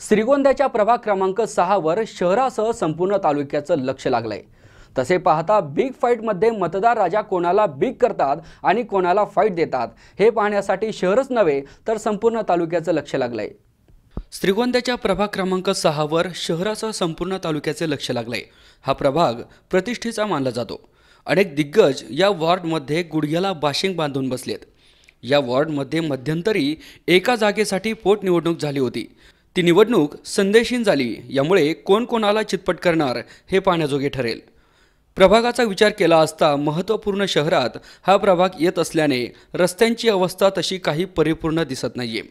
श्रीगोंद्याच्या प्रभाग क्रमांक सहावर शहरासह संपूर्ण तालुक्याचं लक्ष लागलंय. तसे पाहता बिग फाईटमध्ये मतदार राजा कोणाला बिग करतात आणि कोणाला फाईट देतात हे पाहण्यासाठी शहरच नव्हे तर संपूर्ण तालुक्याचं लक्ष लागलंय. श्रीगोंद्याच्या प्रभाग क्रमांक सहावर शहरासह संपूर्ण तालुक्याचे लक्ष लागलंय. हा प्रभाग प्रतिष्ठेचा मानला जातो. अनेक दिग्गज या वॉर्डमध्ये गुडघ्याला बाशिंग बांधून बसलेत. या वॉर्डमध्ये मध्यंतरी एका जागेसाठी पोटनिवडणूक झाली होती. ती निवडणूक संदेशीन झाली यामुळे कोण कोणाला चितपट करणार हे पाहण्याजोगे ठरेल. प्रभागाचा विचार केला असता महत्त्वपूर्ण शहरात हा प्रभाग येत असल्याने रस्त्यांची अवस्था तशी काही परिपूर्ण दिसत नाहीये.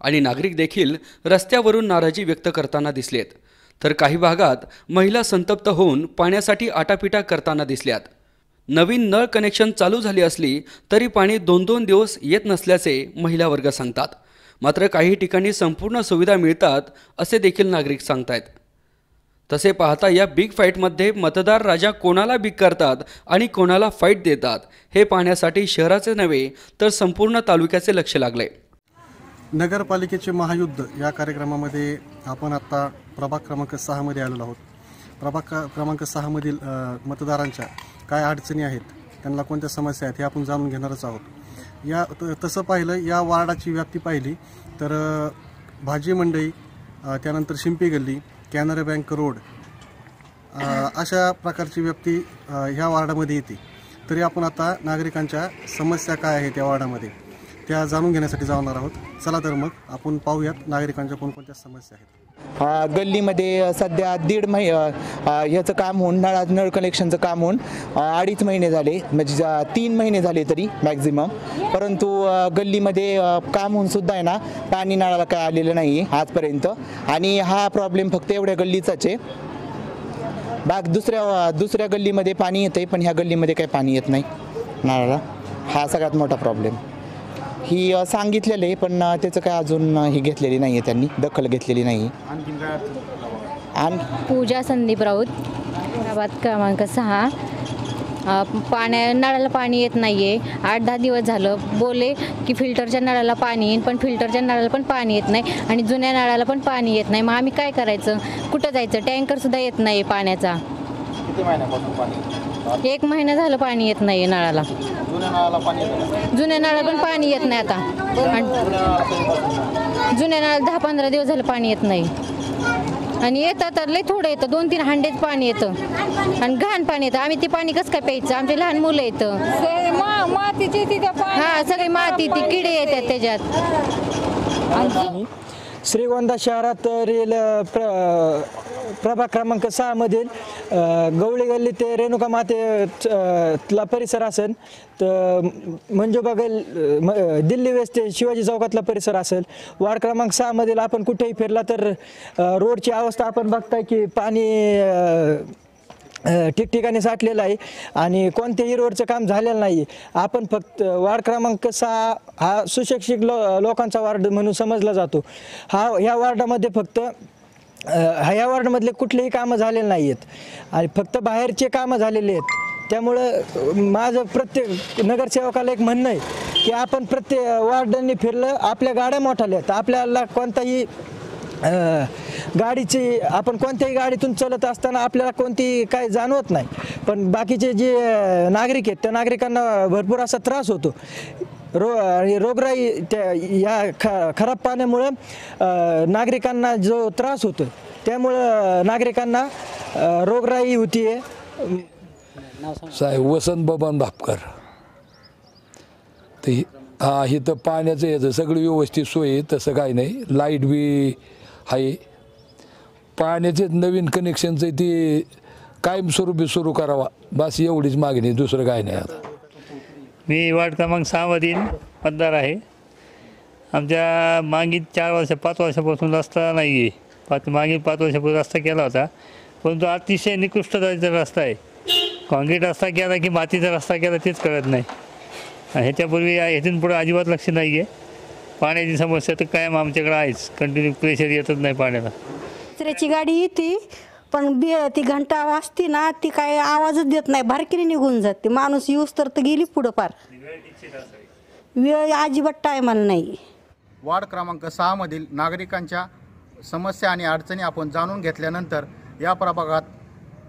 आणि नागरिक देखील रस्त्यावरून नाराजी व्यक्त करताना दिसलेत. तर काही भागात महिला संतप्त होऊन पाण्यासाठी आटापिटा करताना दिसल्यात. नवीन नळ कनेक्शन चालू झाली असली तरी पाणी दोन दोन दिवस येत नसल्याचे महिला वर्ग सांगतात. मात्र काही ठिकाणी संपूर्ण सुविधा मिळतात असे देखील नागरिक सांगतायत. तसे पाहता या बिग फाईटमध्ये मतदार राजा कोणाला बिग करतात आणि कोणाला फाईट देतात हे पाहण्यासाठी शहराचे नव्हे तर संपूर्ण तालुक्याचे लक्ष लागले. नगरपालिकेचे महायुद्ध या कार्यक्रमामध्ये आपण आत्ता प्रभाग क्रमांक सहामध्ये आलेलो आहोत. प्रभाग क्रमांक सहामधील मतदारांच्या काय अडचणी आहेत त्यांना कोणत्या समस्या आहेत हे आपण जाणून घेणारच आहोत. या त- तसं पाहिलं या वार्डाची व्याप्ती पाहिली तर भाजी मंडई त्यानंतर शिंपी गल्ली कॅनरा बँक रोड अशा प्रकारची व्यक्ती ह्या वार्डामध्ये येते. तरी आपण आता नागरिकांच्या समस्या काय आहेत या वार्डामध्ये? त्या जाणून घेण्यासाठी जाणार आहोत. चला तर मग आपण पाहूयात नागरिकांच्या कोणकोणत्या समस्या आहेत. गल्लीमध्ये सध्या दीड महि ह्याचं काम होऊन नळा नळ कनेक्शनचं काम होऊन अडीच महिने झाले म्हणजे तीन महिने झाले तरी मॅक्झिमम परंतु गल्लीमध्ये काम होऊन सुद्धा आहे ना पाणी नळाला काय आलेलं नाही आहे आजपर्यंत. आणि हा प्रॉब्लेम फक्त एवढ्या गल्लीचाच आहे. बाग दुसऱ्या दुसऱ्या गल्लीमध्ये पाणी येतं आहे पण ह्या गल्लीमध्ये काही पाणी येत नाही नळाला. हा सगळ्यात मोठा प्रॉब्लेम ही अ, सांगितलेलं आहे पण अ, त्याचं काय अजून अ, ही घेतलेली नाही आहे त्यांनी दखल घेतलेली नाही आणि पूजा संदीप राऊत प्रभात क्रमांक सहा. अ, पाण्या नळाला पाणी येत नाही आहे आठ दहा दिवस झालं बोले की फिल्टरच्या नळाला पाणी येईल पण फिल्टरच्या नळाला पण पाणी येत नाही आणि जुन्या नळाला पण पाणी येत नाही. मग आम्ही काय करायचं? कुठं जायचं? टँकरसुद्धा येत नाही पाण्याचा. एक महिना झालं पाणी येत नाही नळाला. जुन्या नळाला पण पाणी येत नाही आता. आणि जुन्या नळाला दहा पंधरा दिवस झालं पाणी येत नाही. आणि येतं तर लय थोडं येतं. दोन तीन हांडेच पाणी येतं. आणि घाण पाणी येतं. आम्ही ते पाणी कसं काय प्यायचं? आमचे लहान मुलं येतं. ते मा मातीची तिथे पाणी हा सगळी माती ती किडे येतात त्याच्यात. श्रीगोंदा शहरात रेल प्र प्रभाग क्रमांक सहामधील गवळी गल्ली ते रेणुका माते अ, ला परिसर असेल. तर मंजू गल म- दिल्ली वेस्ट ते शिवाजी चौकातला परिसर असेल. वार्ड क्रमांक सहामधील आपण कुठेही फिरला तर रोडची अवस्था आपण बघताय की पाणी ठिकठिकाणी साठलेलं आहे आणि कोणत्याही रोडचं काम झालेलं नाही. आपण फक्त वार्ड क्रमांक सहा हा सुशिक्षित लो लोकांचा वार्ड म्हणून समजला जातो. हा ह्या वार्डामध्ये फक्त ह्या वार्डमधले कुठलेही कामं झालेले नाही आहेत आणि फक्त बाहेरचे कामं झालेले आहेत. त्यामुळं माझं प्रत्येक नगरसेवकाला एक म्हणणं आहे की आपण प्रत्येक वार्डांनी फिरलं आपल्या गाड्या मोठाल्या आहेत. आपल्याला कोणताही गाडीची आपण कोणत्याही गाडीतून चालत असताना आपल्याला कोणती काय जाणवत नाही. पण बाकीचे जे नागरिक आहेत त्या नागरिकांना भरपूर असा त्रास होतो. रो रोगराई त्या या ख खराब पाण्यामुळं नागरिकांना जो त्रास होतो त्यामुळं नागरिकांना रोगराई होती आहे साहेब वसंत बबन भापकर. ते हा इथं पाण्याचं याचं सगळं व्यवस्थित सोय तसं काही नाही. लाइट बी आहे पाण्याचे नवीन कनेक्शनचं ते कायमस्वरूपी सुरू करावा. बस एवढीच मागणी दुसरं काय नाही आता. मी वार्ड क्रमांक सहामधील मतदार आहे. आमच्या मागील चार वर्ष पाच वर्षापासून रस्ता नाही आहे पाच मागील पाच वर्षापूर्वी रस्ता केला होता. परंतु अतिशय निकृष्ट दर्जाचा रस्ता आहे. कॉन्क्रीट रस्ता केला की मातीचा रस्ता केला तेच कळत नाही. ह्याच्यापूर्वी ह्याच्यापूर्वी ह्यातून पुढे अजिबात लक्ष नाही आहे पाण्याची समस्या तर कायम आमच्याकडे आहेच. कंटिन्यू प्रेशर येतच नाही पाण्याला. कचऱ्याची गाडी येते पण बी ती घंटा वाजती ना ती काय आवाजच देत नाही. बारकीने निघून जाते. माणूस येऊस तर तर गेली पुढं पार. वेळ अजिबात टायमाला नाही. वार्ड क्रमांक सहामधील नागरिकांच्या समस्या आणि अडचणी आपण जाणून घेतल्यानंतर या प्रभागात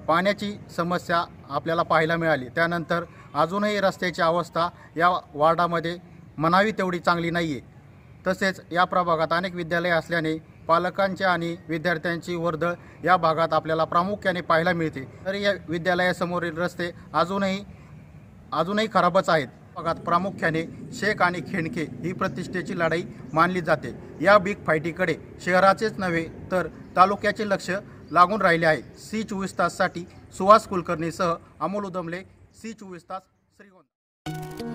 पाण्याची समस्या आपल्याला पाहायला मिळाली. त्यानंतर अजूनही रस्त्याची अवस्था या वार्डामध्ये म्हणावी तेवढी चांगली नाही आहे तसेच या प्रभागात अनेक विद्यालये असल्याने पालकांच्या आणि विद्यार्थ्यांची वर्दळ या भागात आपल्याला प्रामुख्याने पाहायला मिळते. तरी या विद्यालयासमोरील रस्ते अजूनही अजूनही खराबच आहेत. भागात प्रामुख्याने शेख आणि खेणके ही प्रतिष्ठेची लढाई मानली जाते. या बिग फायटीकडे शहराचेच नव्हे तर तालुक्याचे लक्ष लागून राहिले आहे. सी चोवीस ताससाठी सुहास कुलकर्णीसह अमोल उदमले सी चोवीस तास श्रीगोंदा.